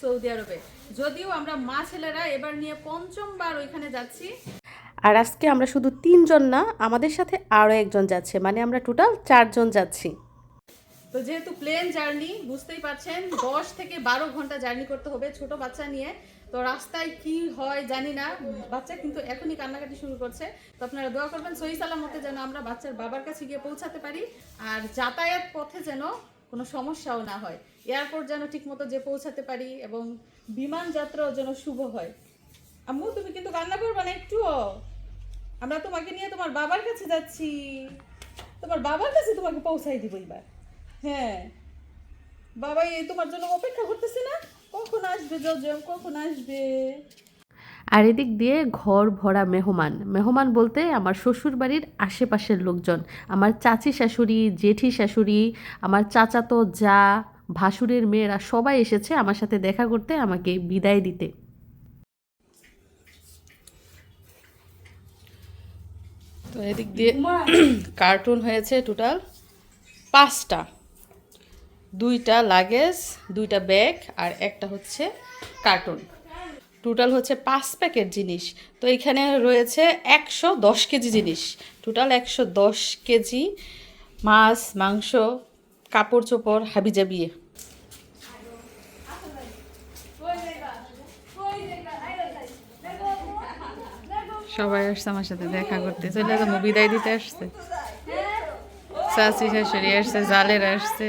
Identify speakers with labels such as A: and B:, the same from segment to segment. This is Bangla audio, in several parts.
A: সৌদি আরবে। যদিও আমরা মা ছেলেরা এবার নিয়ে পঞ্চমবার ওইখানে যাচ্ছি।
B: আর আজকে আমরা শুধু তিনজন না আমাদের সাথে আরও একজন যাচ্ছে। মানে আমরা টোটাল চারজন যাচ্ছি।
A: তো যেহেতু প্লেন জার্নি বুঝতেই পারছেন দশ থেকে বারো ঘণ্টা জার্নি করতে হবে ছোট বাচ্চা নিয়ে। তো রাস্তায় কি হয় জানি না বাচ্চা কিন্তু এখনই কান্নাকাটি শুরু করছে। তো আপনারা দোয়া করবেন সহি সালামতে যেন আমরা বাচ্চার বাবার কাছে গিয়ে পৌঁছাতে পারি। আর যাতায়াত পথে যেন কোনো সমস্যাও না হয়। এয়ারপোর্ট যেন ঠিকমতো যে পৌঁছাতে পারি এবং বিমান যাত্রাও যেন শুভ হয়। আম্মু, তুমি কিন্তু কান্না করবে না একটুও আমরা তোমাকে নিয়ে তোমার বাবার কাছে যাচ্ছি। তোমার বাবার কাছে তোমাকে পৌঁছাই দিব এবার। হ্যাঁ। বাবা এই তোমার জন্য অপেক্ষা করতেছে না? কখন আসবে জজম কখন আসবে?
B: আর এদিক দিয়ে ঘর ভরা মেহমান। মেহমান বলতে আমার শ্বশুর বাড়ির আশেপাশের লোকজন। আমার চাচি শাশুড়ি, জেঠি শাশুড়ি, আমার চাচাতো যা ভাসুরের মেয়েরা সবাই এসেছে আমার সাথে দেখা করতে, আমাকে বিদায় দিতে। তো এদিক দিয়ে কার্টুন হয়েছে টোটাল পাঁচটা। দুইটা লাগেজ, দুইটা ব্যাগ আর একটা হচ্ছে কার্টুন। টোটাল হচ্ছে পাঁচ প্যাকেট জিনিস। তো এখানে রয়েছে একশো দশ কেজি জিনিস। টোটাল একশো দশ কেজি মাছ, মাংস কাপড় চোপড় হাবিজাবিয়ে সবাই আসছে আমার সাথে, দেখা করতে। চলে যাব বিদায় দিতে আসছে। শাশুড়ি শাশুড়ি আসছে, জালের আসছে।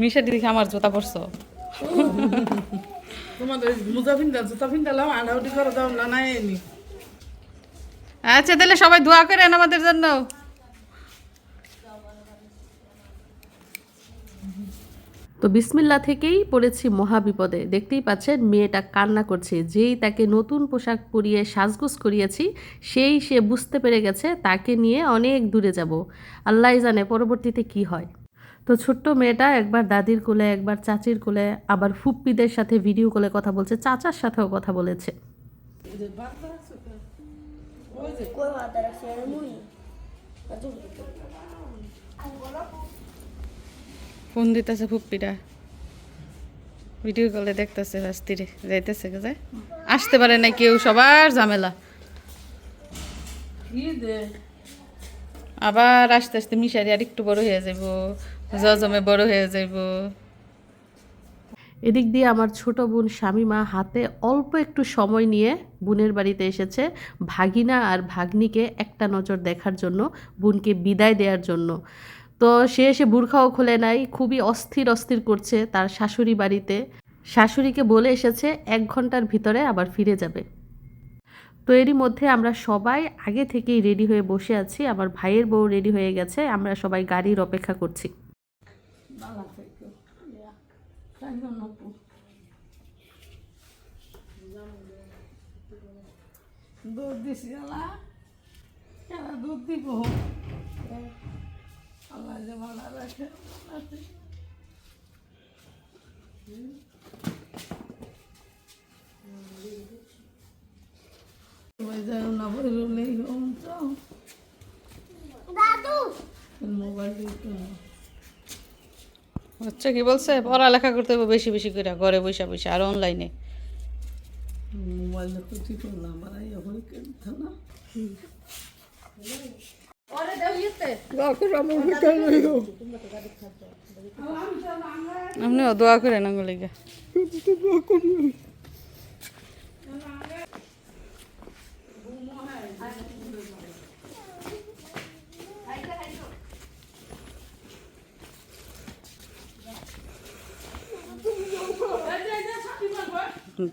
B: মিশা দিদি আমার জুতা পরছো?
C: তোমাদের মোজা ফিন্দা জুতা ফিন্দালাম আড়াউটি করে দাও না নাই
B: আচ্ছা তাহলে সবাই দোয়া করেন আমাদের জন্য। তো বিসমিল্লা থেকেই পড়েছি মহাবিপদে। দেখতেই পাচ্ছেন মেয়েটা কান্না করছে। যেই তাকে নতুন পোশাক পরিয়ে সাজগোজ করিয়েছি সেই সে বুঝতে পেরে গেছে তাকে নিয়ে অনেক দূরে যাব। আল্লাহ জানে পরবর্তীতে কি হয়। তো ছোট্ট মেয়েটা একবার দাদির কোলে একবার চাচির কোলে আবার ফুপ্পিদের সাথে ভিডিও কলে কথা বলছে চাচার সাথেও কথা বলেছে। ফোন দিতেছে ফুপ্পিটা ভিডিও কলে দেখতেছে রাস্তিরে যাইতেছে যায়। আসতে পারে না কেউ সবার ঝামেলা। আবার আস্তে আস্তে মিশারি আর একটু বড় হয়ে যাব জজমে বড় হয়ে যাব এদিক দিয়ে আমার ছোট বোন শামিমা হাতে অল্প একটু সময় নিয়ে বোনের বাড়িতে এসেছে ভাগিনা আর ভাগ্নিকে একটা নজর দেখার জন্য, বোনকে বিদায় দেওয়ার জন্য। তো সে এসে বুর্খাও খুলে নাই, খুবই অস্থির অস্থির করছে তার শাশুড়ি বাড়িতে। শাশুড়িকে বলে এসেছে এক ঘণ্টার ভিতরে আবার ফিরে যাবে। তো এরই মধ্যে আমরা সবাই আগে থেকেই রেডি হয়ে বসে আছি, আমার ভাইয়ের বউ রেডি হয়ে গেছে, আমরা সবাই গাড়ির অপেক্ষা করছি।
C: বালা থেকে জন্য তো দুধ দিছি আলা কেন দুধ দিব। আল্লাহ যে ভালো রাখে যাও না বললেই হোম চাও মোবাইল দিতে না
B: আচ্ছা কি বলছে? পড়ালেখা করতে হবে বেশি বেশি করে ঘরে বসে বসে আর অনলাইনে
C: মোবাইল ক্ষতি করলাম আর না।
B: দোয়া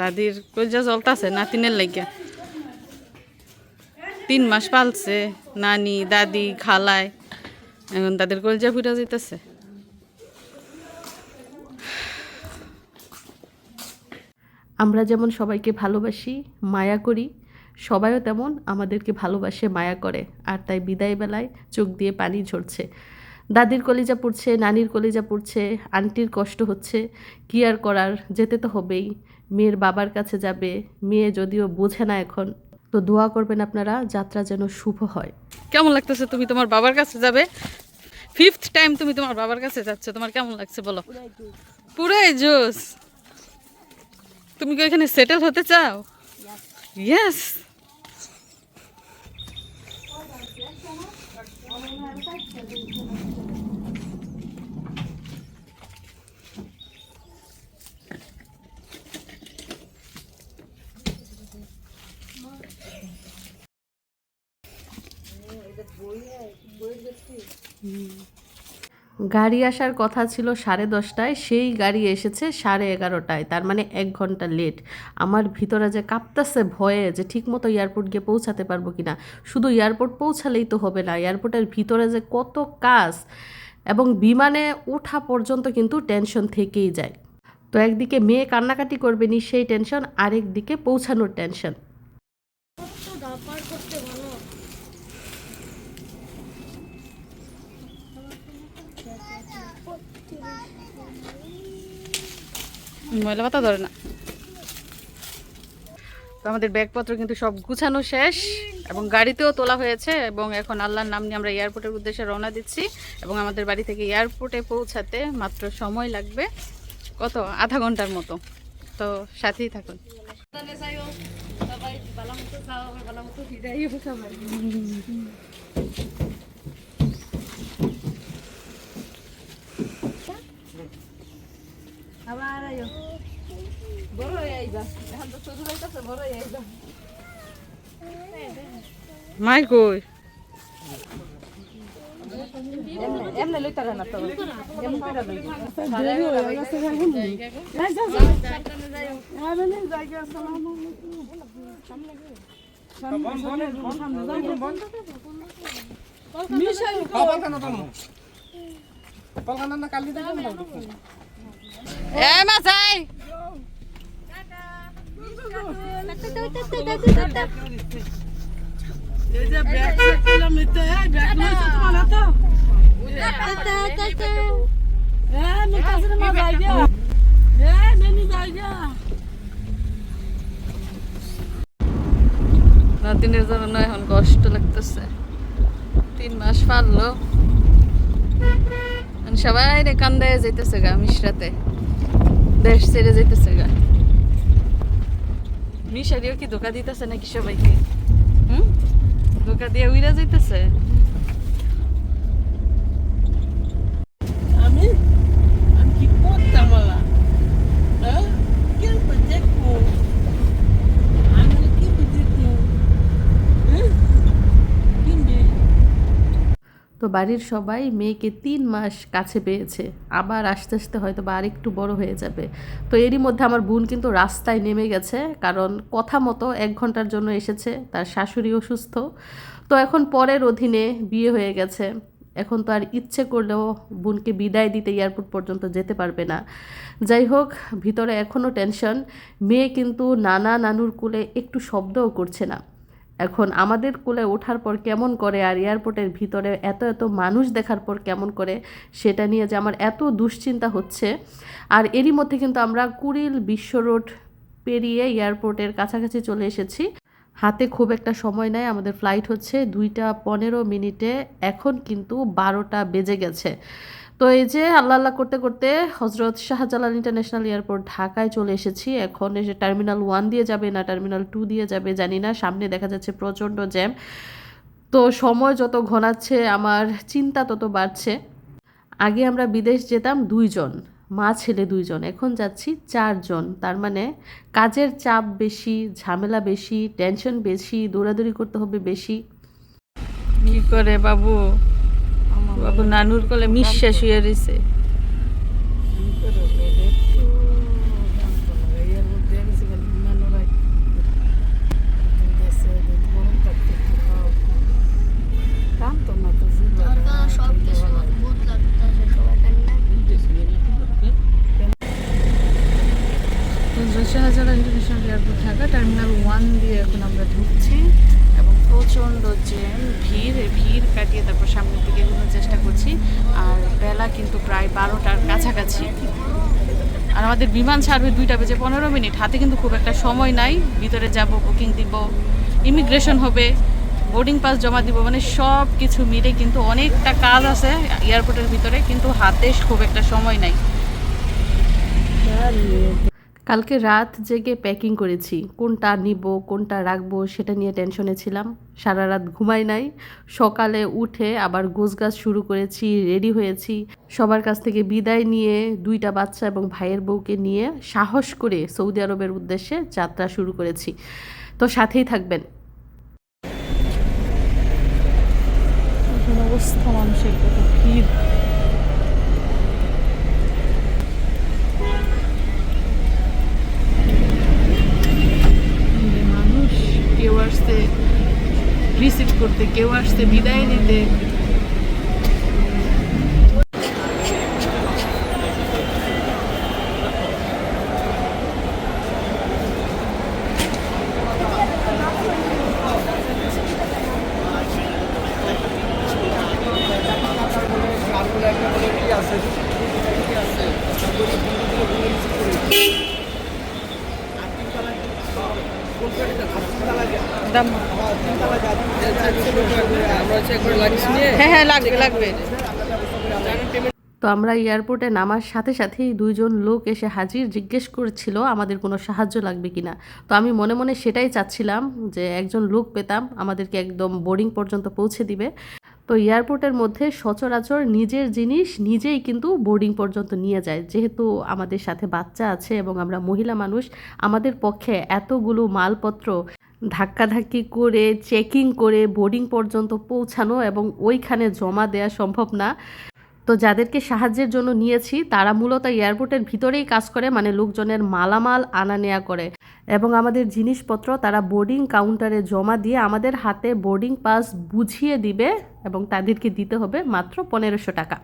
B: দাদির কইজা চলতেছে নাতিনের লাগিয়া তিন মাস পালছে, নানি, দাদি খালায় এখন তাদের কলজা ফুটা যেতেছে আমরা যেমন সবাইকে ভালোবাসি, মায়া করি, সবাইও তেমন আমাদেরকে ভালোবাসে, মায়া করে, আর তাই বিদায় বেলায় চোখ দিয়ে পানি ঝরছে। দাদির কলিজা পড়ছে, নানির কলিজা পড়ছে, আন্টির কষ্ট হচ্ছে, কি আর করার? যেতে তো হবেই। মেয়ের বাবার কাছে যাবে, মেয়ে যদিও বোঝে না এখন। তো দোয়া করবেন আপনারা, যাত্রা যেন শুভ হয়।
A: কেমন লাগতেছে তুমি তোমার বাবার কাছে যাবে? ফিফথ টাইম তুমি তোমার বাবার কাছে যাচ্ছ, তোমার কেমন লাগছে বলো? পুরাই জোস। তুমি কি এখানে সেটেল হতে চাও? ইয়েস
B: গাড়ি আসার কথা ছিল সাড়ে দশটায়, সেই গাড়ি এসেছে সাড়ে এগারোটায়, তার মানে এক ঘণ্টা লেট আমার ভিতরে যে কাঁপতেছে ভয়ে যে ঠিকমতো এয়ারপোর্ট গিয়ে পৌঁছাতে পারব কি না শুধু এয়ারপোর্ট পৌঁছালেই তো হবে না এয়ারপোর্টের ভিতরে যে কত কাজ এবং বিমানে ওঠা পর্যন্ত কিন্তু টেনশন থেকেই যায়। তো একদিকে মেয়ে কান্নাকাটি করবে নি, সেই টেনশন আরেক দিকে পৌঁছানোর টেনশন
A: ময়লা পাতা ধরে না। তো আমাদের ব্যাগপত্র কিন্তু সব গুছানো শেষ এবং গাড়িতেও তোলা হয়েছে এবং এখন আল্লাহর নাম নিয়ে আমরা এয়ারপোর্টের উদ্দেশ্যে রওনা দিচ্ছি এবং আমাদের বাড়ি থেকে এয়ারপোর্টে পৌঁছাতে মাত্র সময় লাগবে কত? আধা ঘণ্টার মতো। তো সাথেই থাকুন। মাই কই? এ মাছাই
C: এই যে ব্যাগ চেক করলাম নিতে এই ব্যাগ নিয়েছে তোমার হাতে হ্যাঁ নেনি যাই গিয়া
A: নাতিনের জন্য এখন কষ্ট লাগতেছে। তিন মাস পারল। সবাই রে কান্দায় যাইতেছে গা, মিশরাতে। দেশ ছেড়ে যাইতেছে গা। মিশারিও কি ধোকা দিতেছে নাকি সবাইকে? হুম? ধোকা দিয়ে উইরা যাইতেছে
C: আমি আমি কি করতাম বলা হ্যাঁ কি দেখব আমি কি দেখব হ্যাঁ কিনবে
B: তো বাড়ির সবাই মেয়েকে তিন মাস কাছে পেয়েছে। আবার আস্তে আস্তে হয়তো বা আরেকটু বড় হয়ে যাবে। তো এরই মধ্যে আমার বোন কিন্তু রাস্তায় নেমে গেছে, কারণ কথা মতো এক ঘণ্টার জন্য এসেছে, তার শাশুড়ি অসুস্থ তো এখন পরের অধীনে বিয়ে হয়ে গেছে। এখন তো আর ইচ্ছে করলেও বোনকে বিদায় দিতে এয়ারপোর্ট পর্যন্ত যেতে পারবে না। যাই হোক, ভিতরে এখনও টেনশন। মেয়ে কিন্তু নানা নানুর কোলে একটু শব্দও করছে না। এখন আমাদের কোলে ওঠার পর কেমন করে আর এয়ারপোর্টের ভিতরে এত এত মানুষ দেখার পর কেমন করে সেটা নিয়ে যে আমার এত দুশ্চিন্তা হচ্ছে। আর এরই মধ্যে কিন্তু আমরা কুড়িল বিশ্ব রোড পেরিয়ে এয়ারপোর্টের কাছাকাছি চলে এসেছি। হাতে খুব একটা সময় নেয় আমাদের ফ্লাইট হচ্ছে দুইটা পনেরো মিনিটে, এখন কিন্তু বারোটা বেজে গেছে। তো এই যে আল্লাহ আল্লাহ করতে করতে হজরত শাহজালাল ইন্টারন্যাশনাল এয়ারপোর্ট ঢাকায় চলে এসেছি। এখন এসে টার্মিনাল ওয়ান দিয়ে যাবে না, টার্মিনাল টু দিয়ে যাবে, জানি না। সামনে দেখা যাচ্ছে প্রচণ্ড জ্যাম। তো সময় যত ঘনাচ্ছে, আমার চিন্তা তত বাড়ছে। আগে আমরা বিদেশ যেতাম দুইজন, মা ছেলে দুইজন, এখন যাচ্ছি চারজন। তার মানে কাজের চাপ বেশি, ঝামেলা বেশি টেনশন বেশি, দৌড়াদৌড়ি করতে হবে বেশি।
A: কি করে বাবু? বাবু নানুর কোলে মিশা শুয়ে রয়েছে Shahjalal international airport Dhaka terminal one দিয়ে এখন আমরা ঢুকছি
D: প্রচণ্ড জ্যাম ভিড় ভিড় কাটিয়ে তারপর সামনের দিকে এগোনোর চেষ্টা করছি আর বেলা কিন্তু প্রায় বারোটার কাছাকাছি। আর আমাদের বিমান ছাড়বে দুইটা বেজে পনেরো মিনিট। হাতে কিন্তু খুব একটা সময় নাই। ভিতরে যাব বুকিং দিব ইমিগ্রেশন হবে বোর্ডিং পাস জমা দিব মানে সব কিছু মিলে কিন্তু অনেকটা কাজ আছে এয়ারপোর্টের ভিতরে, কিন্তু হাতে খুব একটা সময় নাই।
B: কালকে রাত জেগে প্যাকিং করেছি। কোনটা নিব, কোনটা রাখব, সেটা নিয়ে টেনশনে ছিলাম। সারা রাত ঘুমাই নাই। সকালে উঠে আবার গোছগাছ শুরু করেছি রেডি হয়েছি। সবার কাছ থেকে বিদায় নিয়ে দুইটা বাচ্চা এবং ভাইয়ের বউকে নিয়ে সাহস করে সৌদি আরবের উদ্দেশ্যে যাত্রা শুরু করেছি। তো সাথেই থাকবেন।
D: অবস্থা মানুষের, কত ভিড় মানুষ কেউ আসছে রিসিভ করতে কেউ আসছে বিদায় নিতে দাম হ্যাঁ হ্যাঁ লাগবে লাগবে
B: তো আমরা এয়ারপোর্টে নামার সাথে সাথেই দুইজন লোক এসে হাজির জিজ্ঞেস করছিল আমাদের কোনো সাহায্য লাগবে কি না তো আমি মনে মনে সেটাই চাচ্ছিলাম যে একজন লোক পেতাম, আমাদেরকে একদম বোর্ডিং পর্যন্ত পৌঁছে দিবে। তো এয়ারপোর্টের মধ্যে সচরাচর নিজের জিনিস নিজেই কিন্তু বোর্ডিং পর্যন্ত নিয়ে যায়। যেহেতু আমাদের সাথে বাচ্চা আছে এবং আমরা মহিলা মানুষ, আমাদের পক্ষে এতগুলো মালপত্র ধাক্কাধাক্কি করে, চেকিং করে বোর্ডিং পর্যন্ত পৌঁছানো এবং ওইখানে জমা দেওয়া সম্ভব না। তো যাদেরকে সাহায্যের জন্য নিয়েছি, তারা মূলত এয়ারপোর্টের ভিতরেই কাজ করে মানে লোকজনের মালামাল আনা নেয়া করে। এবং আমাদের জিনিসপত্র তারা বোর্ডিং কাউন্টারে জমা দিয়ে আমাদের হাতে বোর্ডিং পাস বুঝিয়ে দিবে এবং তাদেরকে দিতে হবে মাত্র পনেরোশো টাকা।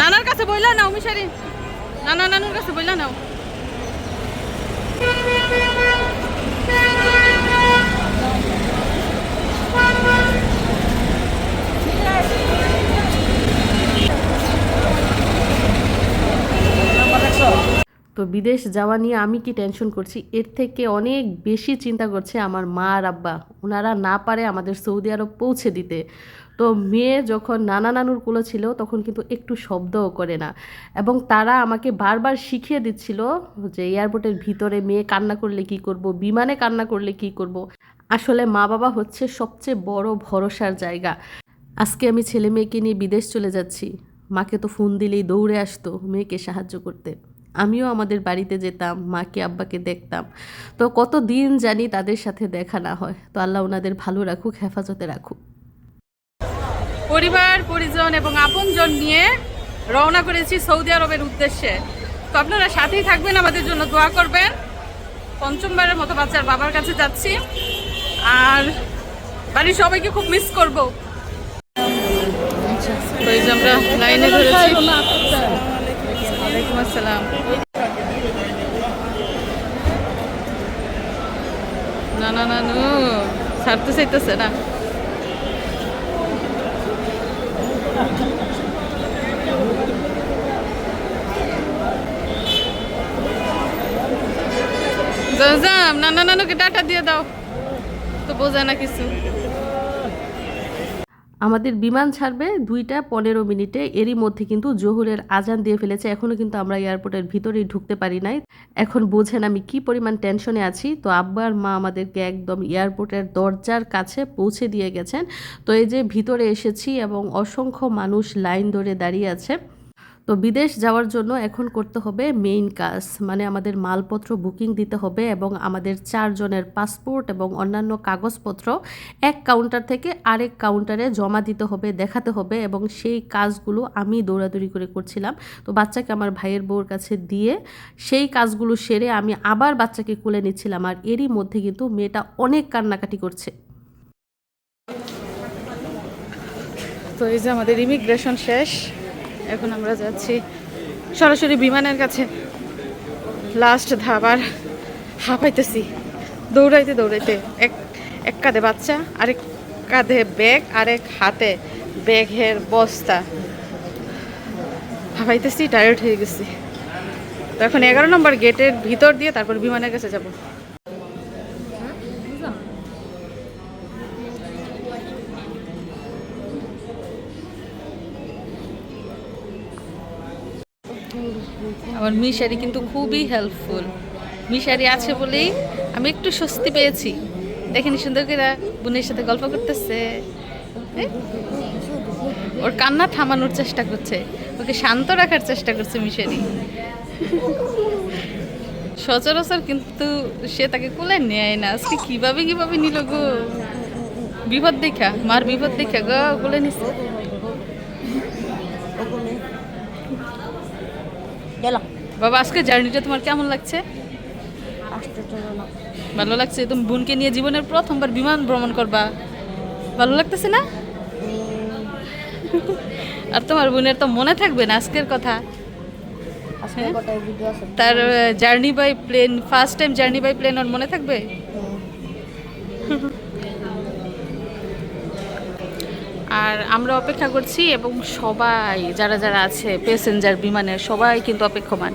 D: নানার কাছে বললাম নাও মিশারি। নানা, নানুর কাছে বললাম নাও।
B: তো বিদেশ যাওয়া নিয়ে আমি কি টেনশন করছি? এর থেকে অনেক বেশি চিন্তা করছে আমার মা আর আব্বা। ওনারা না পারে আমাদের সৌদি আরব পৌঁছে দিতে। তো মেয়ে যখন নানা নানুর কুলো ছিল, তখন কিন্তু একটু শব্দও করে না। এবং তারা আমাকে বারবার শিখিয়ে দিচ্ছিল যে এয়ারপোর্টের ভিতরে মেয়ে কান্না করলে কি করব, বিমানে কান্না করলে কি করব। আসলে মা বাবা হচ্ছে সবচেয়ে বড় ভরসার জায়গা। আজকে আমি ছেলে মেয়েকে নিয়ে বিদেশ চলে যাচ্ছি। মাকে তো ফোন দিলেই দৌড়ে আসতো মেয়েকে সাহায্য করতে। আমিও আমাদের বাড়িতে যেতাম, মাকে, আব্বাকে দেখতাম। তো কত দিন জানি তাদের সাথে দেখা না হয়। তো আল্লাহ ওনাদের ভালো রাখুক, হেফাজতে রাখুক।
A: পরিবার, পরিজন এবং আপনজন নিয়ে রওনা করেছি সৌদি আরবের উদ্দেশ্যে। তো আপনারা সাথেই থাকবেন, আমাদের জন্য দোয়া করবেন। পঞ্চমবারের মতো বাচ্চার বাবার কাছে যাচ্ছি। আর বাড়ির সবাইকে খুব মিস করব। আমরা লাইনে ধরেছি। ওয়ালাইকুম আসসালাম। না না না, নু ছাড়তে চাইতেছে না। যাম নানা নানুকে টাটা দিয়ে দাও। তো বোঝে না কিছু।
B: আমাদের বিমান ছাড়বে দুইটা পনেরো মিনিটে। এরই মধ্যে কিন্তু জহুরের আজান দিয়ে ফেলেছে। এখনও কিন্তু আমরা এয়ারপোর্টের ভিতরেই ঢুকতে পারি নাই। এখন বোঝেন আমি কি পরিমাণ টেনশনে আছি। তো আব্বার মা আমাদেরকে একদম এয়ারপোর্টের দরজার কাছে পৌঁছে দিয়ে গেছেন। তো এই যে ভিতরে এসেছি এবং অসংখ্য মানুষ লাইন ধরে দাঁড়িয়ে আছে। তো বিদেশ যাওয়ার জন্য এখন করতে হবে মেইন কাজ মানে আমাদের মালপত্র বুকিং দিতে হবে এবং আমাদের চারজনের পাসপোর্ট এবং অন্যান্য কাগজপত্র এক কাউন্টার থেকে আরেক কাউন্টারে জমা দিতে হবে, দেখাতে হবে এবং সেই কাজগুলো আমি দৌড়াদৌড়ি করে করছিলাম। তো বাচ্চাকে আমার ভাইয়ের বউর কাছে দিয়ে সেই কাজগুলো সেরে আমি আবার বাচ্চাকে কোলে নিচ্ছিলাম আর এরই মধ্যে কিন্তু মেয়েটা অনেক কান্নাকাটি করছে।
A: তো এই যে আমাদের ইমিগ্রেশন শেষ। এখন আমরা যাচ্ছি সরাসরি বিমানের কাছে। লাস্ট ধাবার হাঁপাইতেছি। দৌড়াইতে দৌড়াইতে এক এক কাঁধে বাচ্চা, আরেক কাঁধে ব্যাগ, আরেক হাতে ব্যাগের বস্তা। ভাবাইতেছি টায়ার্ড হয়ে গেছি। তো এখন এগারো নম্বর গেটের ভিতর দিয়ে তারপর বিমানের কাছে যাব। আমার মিশারি কিন্তু খুবই হেল্পফুল মিশারি আছে বলেই আমি একটু স্বস্তি পেয়েছি। দেখেনি সুন্দর করে বোনের সাথে গল্প করতেছে? ওর কান্না থামানোর চেষ্টা করছে। ওকে শান্ত রাখার চেষ্টা করছে মিশারি। সচরাচর কিন্তু সে তাকে কোলে নেয় না। আজকে কীভাবে কীভাবে নিল গো? বিপদ দেখা, মার বিপদ দেখা গো, কোলে নিছে। বাবা আজকে জার্নিটা তোমার কেমন লাগছে? ভালো লাগছে? তুমি বোনকে নিয়ে জীবনের প্রথমবার বিমান ভ্রমণ করবা। ভালো লাগতেছে না? আর তোমার বোনের তো মনে থাকবে না আজকের কথা।
E: আছে।
A: তার journey by plane first time journey by plane ওর মনে থাকবে? আর আমরা অপেক্ষা করছি এবং সবাই, যারা যারা আছে প্যাসেঞ্জার বিমানের, সবাই কিন্তু অপেক্ষমান।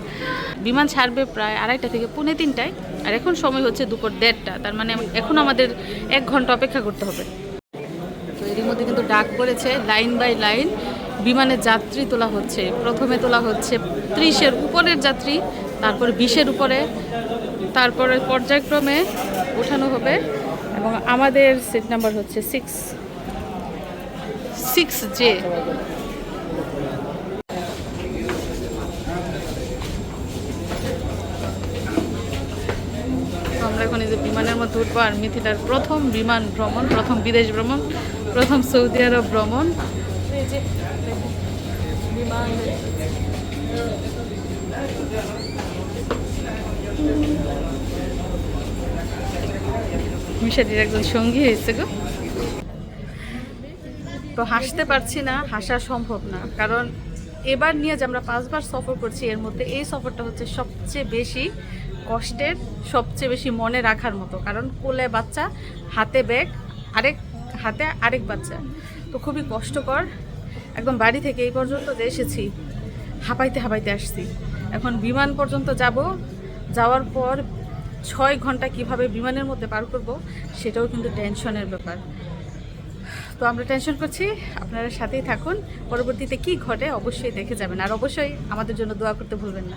A: বিমান ছাড়বে প্রায় আড়াইটা থেকে পৌনে তিনটায়, আর এখন সময় হচ্ছে দুপুর দেড়টা। তার মানে এখন আমাদের এক ঘণ্টা অপেক্ষা করতে হবে। তো এরই মধ্যে কিন্তু ডাক পড়েছে, লাইন বাই লাইন বিমানের যাত্রী তোলা হচ্ছে। প্রথমে তোলা হচ্ছে ত্রিশের উপরের যাত্রী, তারপর বিশের উপরে, তারপরে পর্যায়ক্রমে ওঠানো হবে এবং আমাদের সিট নাম্বার হচ্ছে সিক্স সিক্স জে আমরা এখন এই যে বিমানের মধ্যে উঠবো আর মিথিলার প্রথম বিমান ভ্রমণ, প্রথম বিদেশ ভ্রমণ, প্রথম সৌদি আরব ভ্রমণ। যে বিমান। মিশাদির একজন সঙ্গী হয়েছে গো। তো হাসতে পারছি না, হাসা সম্ভব না। কারণ এবার নিয়ে যে আমরা পাঁচবার সফর করছি, এর মধ্যে এই সফরটা হচ্ছে সবচেয়ে বেশি কষ্টের, সবচেয়ে বেশি মনে রাখার মতো। কারণ কোলে বাচ্চা, হাতে ব্যাগ, আরেক, হাতে আরেক বাচ্চা। তো খুবই কষ্টকর। একদম বাড়ি থেকে এই পর্যন্ত যে এসেছি, হাঁপাইতে হাঁপাইতে আসছি। এখন বিমান পর্যন্ত যাব, যাওয়ার পর ছয় ঘণ্টা কীভাবে বিমানের মধ্যে পার করব, সেটাও কিন্তু টেনশনের ব্যাপার। তো আমরা টেনশন করছি। আপনারা সাথেই থাকুন। পরবর্তীতে কি ঘটে অবশ্যই দেখে যাবেন। আর অবশ্যই আমাদের জন্য দোয়া করতে ভুলবেন না।